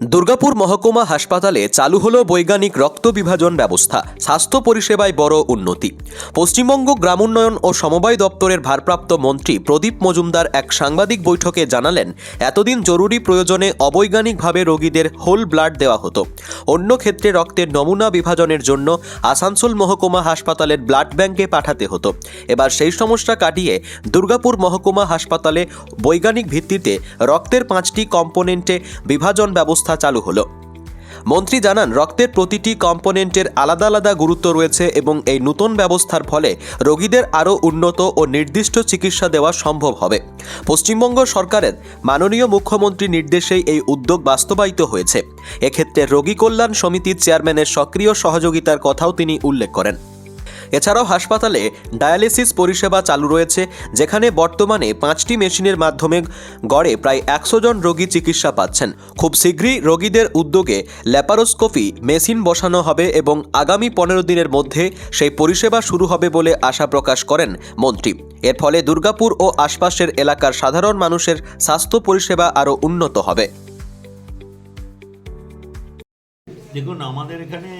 Durgapur মহকুমা হাসপাতালে চালু হলো বৈজ্ঞানিক রক্ত বিভাজন ব্যবস্থা, স্বাস্থ্য পরিষেবায় বড় উন্নতি। পশ্চিমবঙ্গ গ্রামোন্নয়ন ও সমবায় দপ্তরের ভারপ্রাপ্ত মন্ত্রী প্রদীপ মজুমদার এক সাংবাদিক বৈঠকে জানালেন, এতদিন জরুরি প্রয়োজনে অবৈজ্ঞানিকভাবে রোগীদের হোল ব্লাড দেওয়া হতো। অন্য ক্ষেত্রে রক্তের নমুনা বিভাজনের জন্য আসানসোল মহকুমা হাসপাতালের ব্লাড ব্যাংকে পাঠাতে হতো। এবার সেই সমস্যা কাটিয়ে দুর্গাপুর মহকুমা হাসপাতালে বৈজ্ঞানিক ভিত্তিতে রক্তের পাঁচটি কম্পোনেন্টে বিভাজন ব্যবস্থা চালু হলো। মন্ত্রী জানান, রক্তের প্রতিটি কম্পোনেন্টের আলাদা আলাদা গুরুত্ব রয়েছে এবং এই নতুন ব্যবস্থার ফলে রোগীদের আরও উন্নত ও নির্দিষ্ট চিকিৎসা দেওয়া সম্ভব হবে। পশ্চিমবঙ্গ সরকারের মাননীয় মুখ্যমন্ত্রীর নির্দেশেই এই উদ্যোগ বাস্তবায়িত হয়েছে। এক্ষেত্রে রোগী কল্যাণ সমিতির চেয়ারম্যানের সক্রিয় সহযোগিতার কথাও তিনি উল্লেখ করেন। এছাড়াও হাসপাতালে ডায়ালিসিস পরিষেবা চালু রয়েছে, যেখানে বর্তমানে পাঁচটি মেশিনের মাধ্যমে গড়ে প্রায় একশো জন রোগী চিকিৎসা পাচ্ছেন। খুব শীঘ্রই রোগীদের উদ্যোগে ল্যাপারোস্কোপি মেশিন বসানো হবে এবং আগামী পনেরো দিনের মধ্যে সেই পরিষেবা শুরু হবে বলে আশা প্রকাশ করেন মন্ত্রী। এর ফলে দুর্গাপুর ও আশপাশের এলাকার সাধারণ মানুষের স্বাস্থ্য পরিষেবা আরও উন্নত হবে। দেখুন, আমাদের এখানে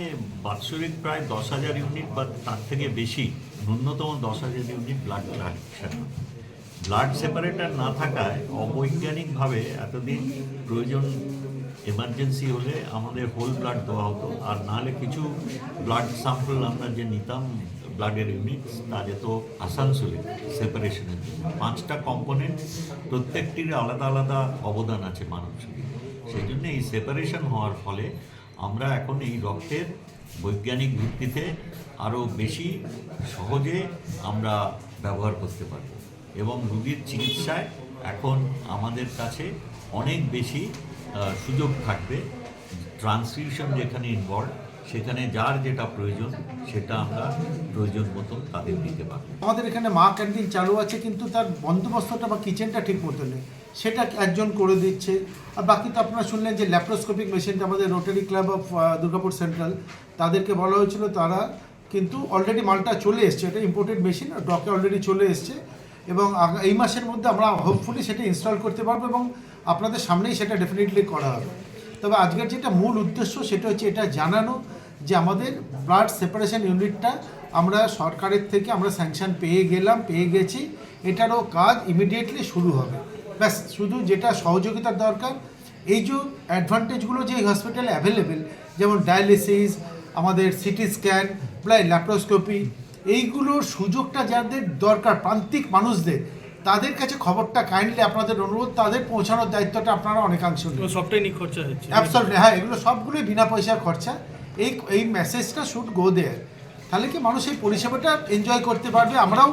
বাৎসরিক প্রায় দশ হাজার ইউনিট বা তার থেকে বেশি, ন্যূনতম দশ হাজার unit blood collection blood separator না থাকায় অবৈজ্ঞানিকভাবে এতদিন প্রয়োজন এমার্জেন্সি হলে আমাদের হোল ব্লাড দেওয়া হতো। আর নাহলে কিছু ব্লাড স্যাম্পল আমরা যে নিতাম ব্লাডের ইউনিট তা যেত আসানসোলে সেপারেশনের জন্য। পাঁচটা কম্পোনেন্ট প্রত্যেকটির আলাদা আলাদা অবদান আছে মানব শরীরে। সেই জন্য এই সেপারেশন হওয়ার ফলে আমরা এখন এই রক্তের বৈজ্ঞানিক ভিত্তিতে আরও বেশি সহজে আমরা ব্যবহার করতে পারব। এবং রুগীর চিকিৎসায় এখন আমাদের কাছে অনেক বেশি সুযোগ থাকবে। ট্রান্সফিউশন যেখানে ইনভলভ সেখানে যার যেটা প্রয়োজন, সেটা আমরা প্রয়োজন মতো তাদের দিতে পারব। আমাদের এখানে মা ক্যান্টিন চালু আছে, কিন্তু তার বন্দোবস্তটা বা কিচেনটা ঠিক মতো নেই। সেটা একজন করে দিচ্ছে। আর বাকি তো আপনারা শুনলেন যে ল্যাপ্রোস্কোপিক মেশিনটা আমাদের rotary club of Durgapur central তাদেরকে বলা হয়েছিল, তারা কিন্তু অলরেডি মালটা চলে এসছে। এটা ইম্পোর্টেড মেশিন ডকে অলরেডি চলে এসছে। এবং এই মাসের মধ্যে আমরা হোপফুলি সেটা ইনস্টল করতে পারব এবং আপনাদের সামনেই সেটা ডেফিনেটলি করা হবে। তবে আজকের যেটা মূল উদ্দেশ্য সেটা হচ্ছে এটা জানানো যে আমাদের ব্লাড সেপারেশন ইউনিটটা আমরা সরকারের থেকে আমরা স্যাংশন পেয়ে গেলাম, পেয়ে গেছি। এটারও কাজ ইমিডিয়েটলি শুরু হবে। ব্যাস, শুধু যেটা সহযোগিতার দরকার, এই যে অ্যাডভান্টেজগুলো যে হসপিটালে অ্যাভেলেবেল যেমন ডায়ালিসিস আমাদের সিটি স্ক্যান প্রায় ল্যাপ্রোস্কোপি এইগুলোর সুযোগটা যাদের দরকার, প্রান্তিক মানুষদের তাদের কাছে খবরটা কাইন্ডলি আপনাদের অনুরোধ তাদের পৌঁছানোর দায়িত্বটা আপনারা অনেকাংশ সবটাই নিখরচা হচ্ছে। অ্যাবসলুটলি হ্যাঁ এগুলো সবগুলোই বিনা পয়সার খরচা। এই এই মেসেজটা শুট গো দেয়ার তাহলে কি মানুষ এই পরিষেবাটা এনজয় করতে পারবে? আমরাও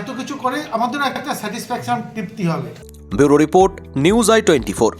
এত কিছু করে আমাদেরও একটা স্যাটিসফ্যাকশন তৃপ্তি হবে। Bureau report news I twenty four.